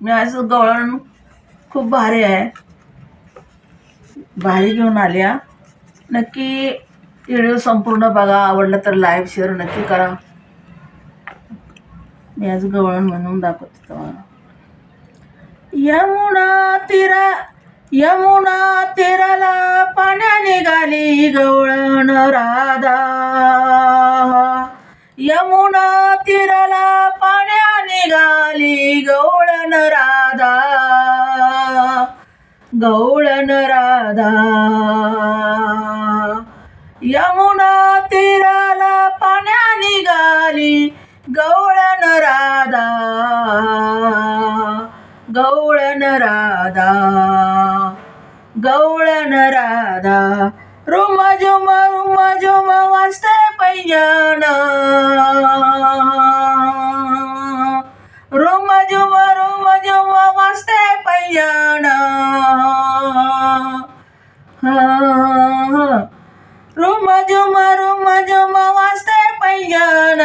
मी आज गवळण खूप भारी आहे. भारी घेऊन आल्या नक्की व्हिडिओ संपूर्ण बघा आवडलं तर लाईव्ह शेअर नक्की करा. मी आज गवळण म्हणून दाखवते तुम्हाला. यमुना तिरा यमुना तीराला पाण्या निघाली गवळण राधा. यमुना गवळण राधा. यमुना तीराला पाण्या निघाली गौळन राधा. गवळण राधा. गौळन राधा. रुम झुम रुम झुम वाजते पैंजण रुम झुम रुम झुम वाजते पैंजण रुम झुम रुम झुम वाजते पैंजण.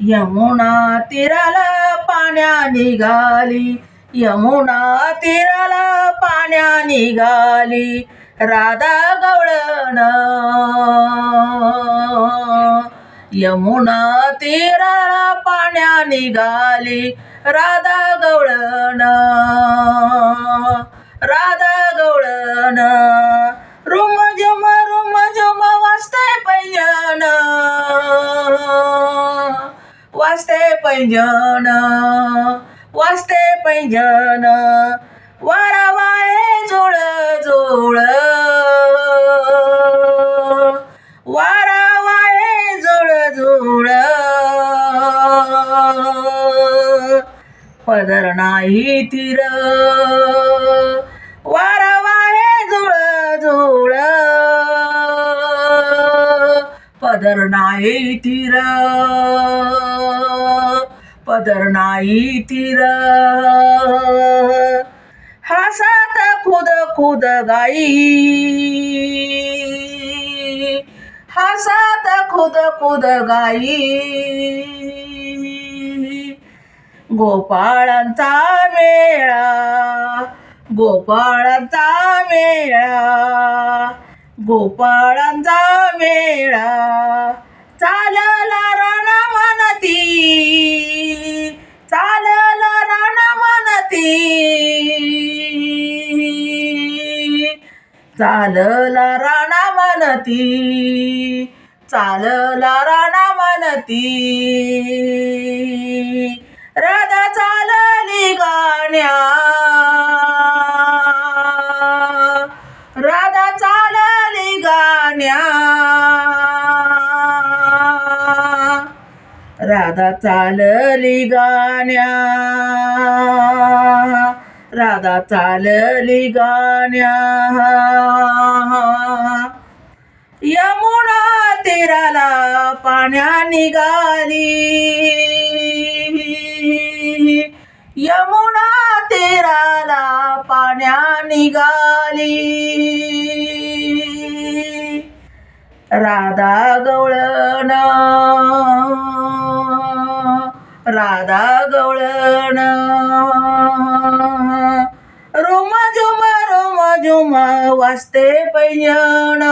यमुना तीराला पाण्या निघाली यमुना तीराला पाण्या निघाली राधा गवळण. यमुना तीराला पाण्या निघाली राधा गवळण. राधा गवळण. रुम झुम रुम झुम वाजते पैंजण. वाजते पैंजण. वाजते पैंजण. वारा वाळे जुळ जुळ वा पदर नाही तीर वारा वाळे जुळ जुळ पदर नाही तीर पदर नाही तीर हासात खुद खुद गाई. हासात खुद खुद गाई. गोपाळांचा मेळा गोपाळांचा मेळा गोपाळांचा मेळा. चालला राणा म्हणती चालला राणा म्हणती. चालला राणा म्हणती चालला राणा म्हणती. राधा चालली गाण्या. राधा चालली गाण्या. राधा चालली गाण्या. राधा चालली गाण्या. यमुना तीराला पाण्या निघाली यमुना तेराला पाण्या निघाली राधा गवळण. राधा गवळण. रोम झुम रोम झुम वाजते पैंजण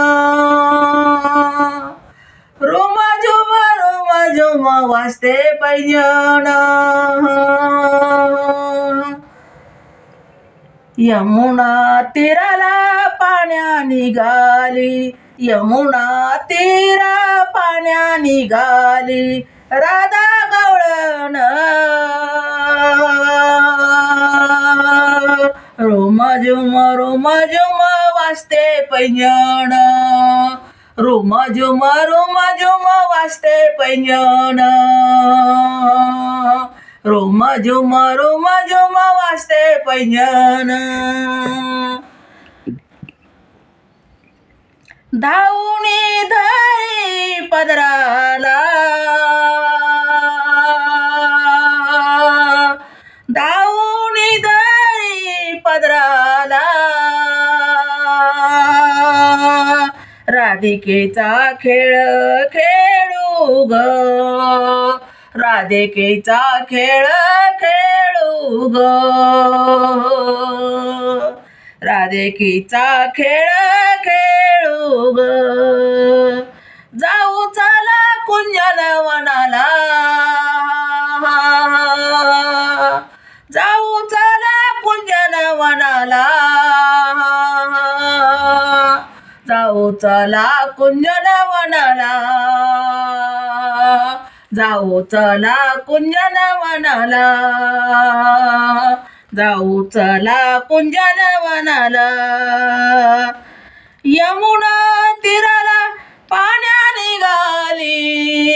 रोम रोम झुम यमुना तीराला पाण्या निघाली यमुना तीरा पाण्या निघाली राधा गवळण. रोम झुम रोम झुम वाजते पैंजण. रुम झुम रुम झुम वाजते पैंजण. रुम झुम रुम झुम वाजते पैंजण. धावणी धरी पदराला. राधिकेचा खेळ खेळू ग. राधिकेचा खेळ खेळू ग. राधिकेचा खेळ खेळू ग. जाऊ चला कुंजन वनाला. जाऊ चला कुंजन वनाला. चला कुंजन वनाला. जाऊ चला कुंजन वनाला. जाऊ चला कुंजन वनाला. यमुना तीराला पाण्या निघाली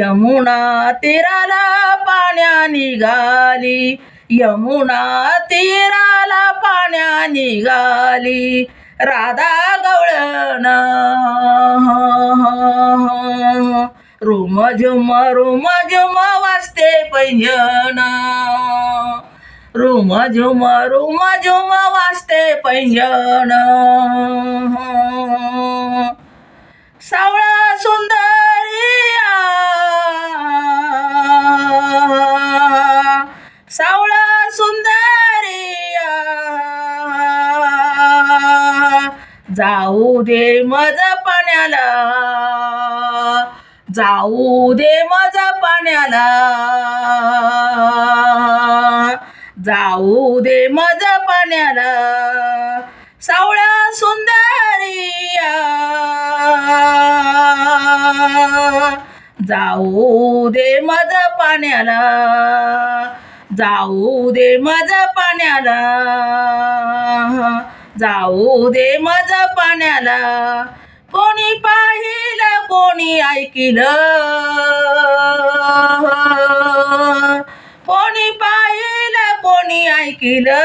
यमुना तीराला पाण्या निघाली यमुना तीराला पाण्या निघाली राधा गवळण. रुम झुम रुम झुम वाजते पैंजण. रुम झुम रुम झुम वाजते पैंजण. सावळा सुंदर जाऊ दे मज पाण्याला. जाऊ दे मज पाण्याला. जाऊ दे मज पाण्याला. सावळ्या सुंदरिया. जाऊ दे मज पाण्याला. जाऊ दे मज पाण्याला. जाऊ दे मज पाण्याला. कोणी पाहिलं कोणी ऐकिलं. कोणी पाहिलं कोणी ऐकिलं.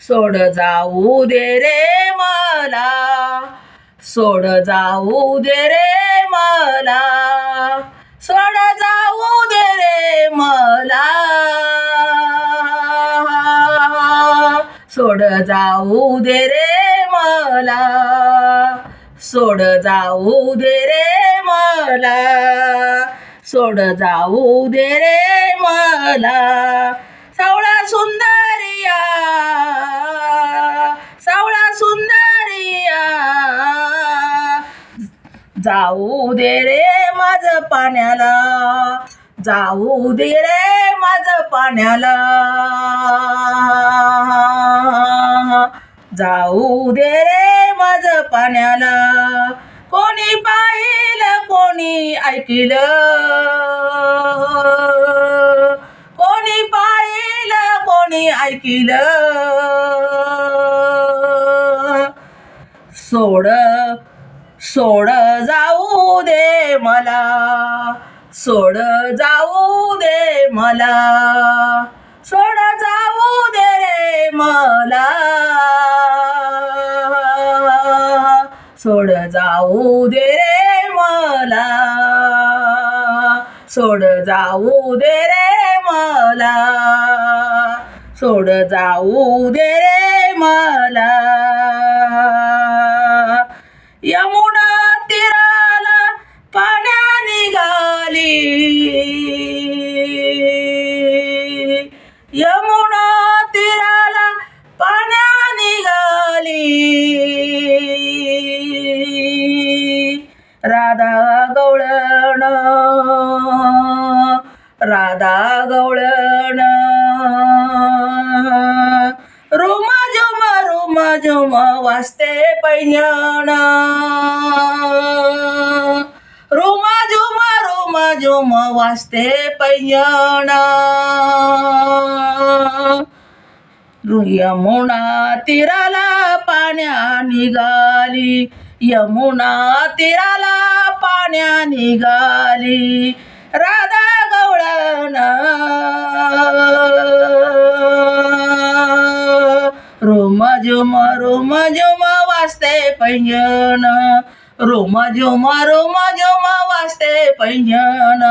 सोड जाऊ दे रे मला. सोड जाऊ दे रे मला. सोड जाऊ दे रे मला. सोड जाऊ दे रे मला. सोड जाऊ दे रे मला. सोड जाऊ दे रे मला. सावळा सुंदरिया. सावळा सुंदरिया. जाऊ दे रे माझ पाण्याला. जाऊ दे रे माझ पाण्याला. जाऊ दे रे माझ पाण्याला. कोणी पाहिलं कोणी ऐकलं? कोणी पाहिलं कोणी ऐकलं? सोड सोड जाऊ दे मला. सोड जाऊ दे मला. सोड जाऊ दे रे मला. सोड जाऊ दे रे मला. सोड जाऊ दे रे मला. सोड जाऊ दे रे मला. यमुना तीराला पाण्या निघाली. राधा गवळण राधा गवळण. रुमा झुम रुम झुम वाजते पैंजण रुमा झुम रुम झुम वाजते पैंजण यमुना तीराला पाण्या निघाली यमुना तीराला पाण्या निघाली राधा गवळण रोम झुम रोम झुम वाजते पैंजन रोम झुम रोम झुम वाजते पैंजन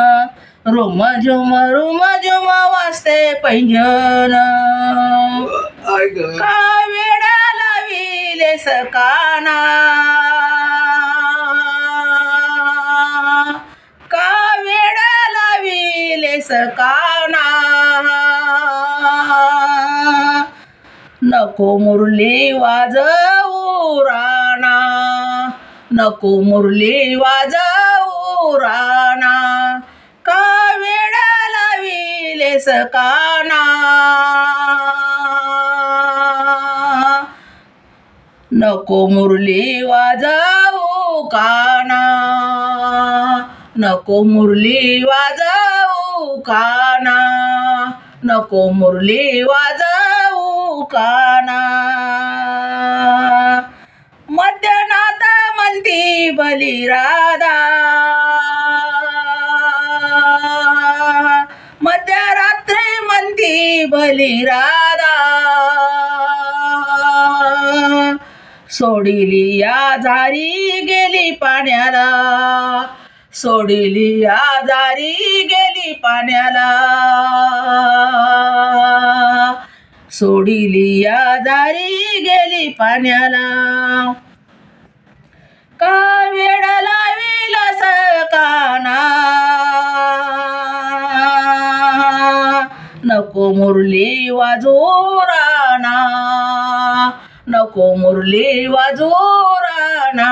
रोम झुम रोम झुम वाजते पैंजन आय ग. का वेडा लाविले सकाना का वेडा लाविले सकाना नको मुरली वाजवू राणा नको मुरली वाजवू राणा लाविले सकाना नको मुरली वाजवू काना. नको मुरली वाजवू काना. नको मुरली वाजवू काना. मध्यनाथ म्हणती बलिराधा मध्यरात्री म्हणती बलिराधा. सोडिली या झारी गेली पाण्याला. सोडिली या झारी गेली पाण्याला. सोडिली या झारी गेली पाण्याला. का वेळ लावी काना नको मुरली वाजो राणा नको मुरली वाजो राणा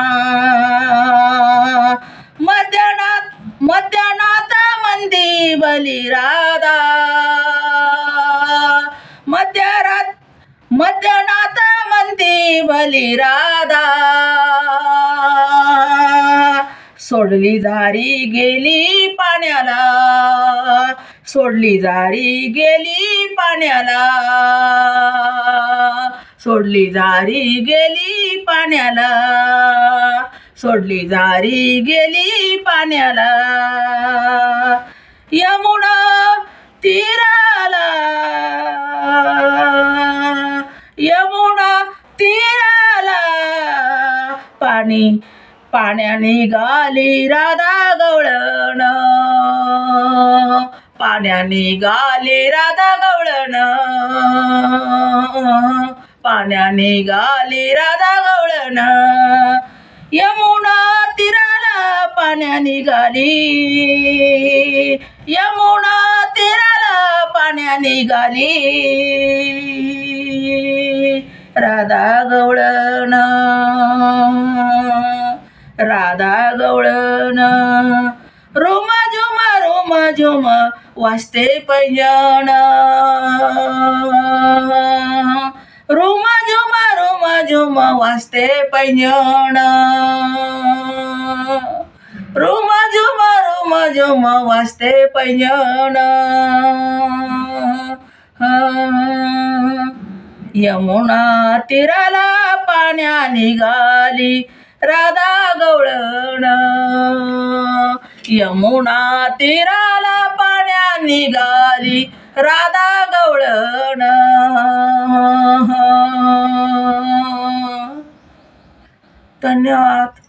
मध्यनाथ मध्यनाथ मंदी बलिराधा मध्यरात मध्यनाथ म्हणते बलिराधा सोडली जारी गेली पाण्याला. सोडली जारी गेली पाण्याला. सोडली जारी गेली पाण्याला. सोडली जारी गेली पाण्याला. यमुना तीराला. यमुना तीराला. पाणी पाण्याने गाली राधा गवळण. पाण्याने गाली राधा गवळण. पाण्याने गाली राधा गवळण. यमुना तीराला पाण्याने गाली. यमुना तीराला पाण्याने गाली. राधा गवळण. राधा गवळण. रोम झुम रोम झुम वाजते पैजण. रोम झुम रोम झुम वाजते पैजण. रोम झुम रोम झुम वाजते पैजण. यमुना तीराला पाण्या निघाली राधा गवळण. यमुना तीराला पाण्या निघाली राधा गवळण. धन्यवाद.